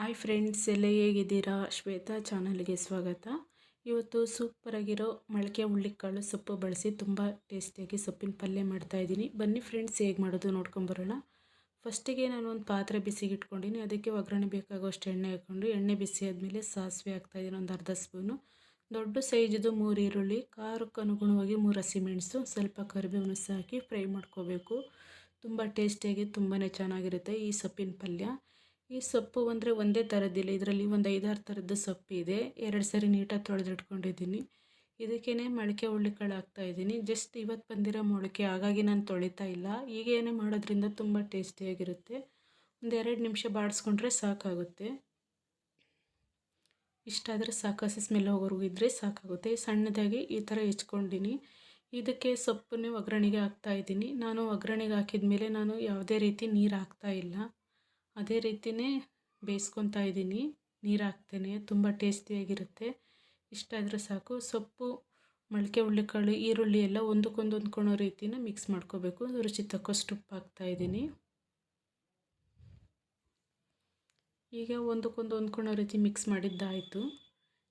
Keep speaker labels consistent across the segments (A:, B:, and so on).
A: Hi friends, ಎಲ್ಲ ಹೇಗಿದ್ದೀರಾ? ಶ್ವೇತಾ ಚಾನಲ್ಗೆ ಸ್ವಾಗತ. ಇವತ್ತು ಸೂಪರಾಗಿರೋ ಮೊಳಕೆ ಹುಳ್ಳಿಕಾಳು ಸೊಪ್ಪು ಬಳಸಿ ತುಂಬ ಟೇಸ್ಟಿಯಾಗಿ ಸೊಪ್ಪಿನ ಪಲ್ಯ ಮಾಡ್ತಾಯಿದ್ದೀನಿ ಬನ್ನಿ ಫ್ರೆಂಡ್ಸ್, ಹೇಗೆ ಮಾಡೋದು ನೋಡ್ಕೊಂಬರೋಣ ಫಸ್ಟಿಗೆ ನಾನು ಒಂದು ಪಾತ್ರೆ ಬಿಸಿಗೆ ಇಟ್ಕೊಂಡಿನಿ ಅದಕ್ಕೆ ಒಗ್ಗರಣೆ ಬೇಕಾಗುವಷ್ಟು ಎಣ್ಣೆ ಹಾಕ್ಕೊಂಡು, ಎಣ್ಣೆ ಬಿಸಿ ಆದಮೇಲೆ ಸಾಸಿವೆ ಹಾಕ್ತಾಯಿದ್ದೀನಿ ಒಂದು ಅರ್ಧ ಸ್ಪೂನು. ದೊಡ್ಡ ಸೈಜದು ಮೂರು ಈರುಳ್ಳಿ, ಖಾರಕ್ಕೆ ಅನುಗುಣವಾಗಿ ಮೂರು ಹಸಿಮೆಣಸು ಸ್ವಲ್ಪ ಕರಿಬೇವನ್ನು ಹಾಕಿ ಫ್ರೈ ಮಾಡ್ಕೋಬೇಕು. ತುಂಬ ಟೇಸ್ಟಿಯಾಗಿ ತುಂಬಾ ಚೆನ್ನಾಗಿರುತ್ತೆ ಈ ಸೊಪ್ಪಿನ ಪಲ್ಯ. ಈ ಸೊಪ್ಪು ಅಂದರೆ ಒಂದೇ ಥರದ್ದಿಲ್ಲ ಇದರಲ್ಲಿ ಒಂದು ಐದಾರು ಥರದ್ದು ಸೊಪ್ಪು ಇದೆ. ಎರಡು ಸರಿ ನೀಟಾಗಿ ತೊಳೆದಿಟ್ಕೊಂಡಿದ್ದೀನಿ. ಇದಕ್ಕೇ ಮೊಳಕೆ ಹುಳ್ಳಿಕಾಳು ಹಾಕ್ತಾಯಿದ್ದೀನಿ ಜಸ್ಟ್ ಇವತ್ತು ಬಂದಿರೋ ಮೊಳಕೆ, ಹಾಗಾಗಿ ನಾನು ತೊಳಿತಾ ಇಲ್ಲ. ಈಗೇನೇ ಮಾಡೋದ್ರಿಂದ ತುಂಬ ಟೇಸ್ಟಿಯಾಗಿರುತ್ತೆ ಒಂದು ಎರಡು ನಿಮಿಷ ಬಾಡಿಸ್ಕೊಂಡ್ರೆ ಸಾಕಾಗುತ್ತೆ. ಇಷ್ಟಾದರೆ ಸಾಕಾಸಿ ಸ್ಮೆಲ್ ಹೋಗೋರ್ಗು ಇದ್ದರೆ ಸಾಕಾಗುತ್ತೆ. ಸಣ್ಣದಾಗಿ ಈ ಥರ ಹೆಚ್ಕೊಂಡಿನಿ. ಇದಕ್ಕೆ ಸೊಪ್ಪನ್ನೇ ಒಗ್ಗರಣೆಗೆ ಹಾಕ್ತಾಯಿದ್ದೀನಿ ನಾನು ಒಗ್ಗರಣೆಗೆ ಹಾಕಿದ ಮೇಲೆ ನಾನು ಯಾವುದೇ ರೀತಿ ನೀರು ಹಾಕ್ತಾ ಇಲ್ಲ. ಅದೇ ರೀತಿಯೇ ಬೇಯಿಸ್ಕೊತಾ ಇದ್ದೀನಿ. ನೀರು ಹಾಕ್ತೇನೆ ತುಂಬ ಟೇಸ್ಟಿಯಾಗಿರುತ್ತೆ. ಇಷ್ಟ ಆದರೆ ಸಾಕು. ಸೊಪ್ಪು, ಮೊಳಕೆ ಹುಳ್ಳಿಕಾಳು, ಈರುಳ್ಳಿ ಎಲ್ಲ ಒಂದಕ್ಕೊಂದು ಹೊಂದ್ಕೊಳೋ ರೀತಿನ ಮಿಕ್ಸ್ ಮಾಡ್ಕೋಬೇಕು. ರುಚಿ ತಕ್ಕಷ್ಟು ಉಪ್ಪು ಹಾಕ್ತಾಯಿದ್ದೀನಿ ಈಗ ಒಂದಕ್ಕೊಂದು ಹೊಂದ್ಕೊಳೋ ರೀತಿ ಮಿಕ್ಸ್ ಮಾಡಿದ್ದಾಯಿತು.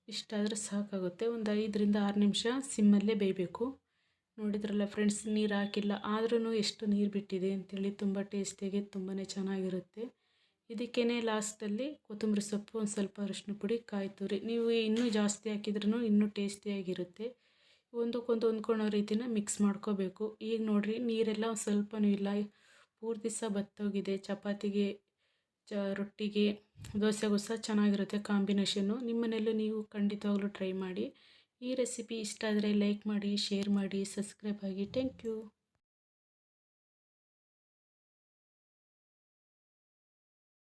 A: ಇಷ್ಟಾದರೆ ಸಾಕಾಗುತ್ತೆ. ಒಂದು ಐದರಿಂದ ಆರು ನಿಮಿಷ ಸಿಮ್ಮಲ್ಲೇ ಬೇಯಬೇಕು. ನೋಡಿದ್ರಲ್ಲ ಫ್ರೆಂಡ್ಸ್ ನೀರು ಹಾಕಿಲ್ಲ. ಆದ್ರೂ ಎಷ್ಟು ನೀರು ಬಿಟ್ಟಿದೆ ಅಂತೇಳಿ ತುಂಬ ಟೇಸ್ಟಿಯಾಗಿ ತುಂಬಾ ಚೆನ್ನಾಗಿರುತ್ತೆ. ಇದಕ್ಕೇ ಲಾಸ್ಟಲ್ಲಿ ಕೊತ್ತಂಬರಿ ಸೊಪ್ಪು ಒಂದು ಸ್ವಲ್ಪ ಅರಿಶಿನ ಪುಡಿ ಕಾಯಿ ತುರಿ ನೀವು ಇನ್ನೂ ಜಾಸ್ತಿ ಹಾಕಿದ್ರೂ ಇನ್ನೂ ಟೇಸ್ಟಿಯಾಗಿರುತ್ತೆ. ಒಂದಕ್ಕೊಂದು ಹೊಂದ್ಕೊಳೋ ರೀತಿನ ಮಿಕ್ಸ್ ಮಾಡ್ಕೋಬೇಕು. ಈಗ ನೋಡಿರಿ, ನೀರೆಲ್ಲ ಒಂದು ಸ್ವಲ್ಪನೂ ಇಲ್ಲ. ಪೂರ್ತಿ ಸಹ ಬತ್ತೋಗಿದೆ. ಚಪಾತಿಗೆ, ಚ, ರೊಟ್ಟಿಗೆ ದೋಸೆಗೂ ಸಹ ಚೆನ್ನಾಗಿರುತ್ತೆ ಕಾಂಬಿನೇಷನ್ನು. ನಿಮ್ಮನೆಯಲ್ಲೂ ನೀವು ಖಂಡಿತವಾಗ್ಲೂ ಟ್ರೈ ಮಾಡಿ. ಈ ರೆಸಿಪಿ ಇಷ್ಟ ಆದರೆ ಲೈಕ್ ಮಾಡಿ, ಶೇರ್ ಮಾಡಿ, ಸಬ್ಸ್ಕ್ರೈಬ್ ಆಗಿ. Thank you.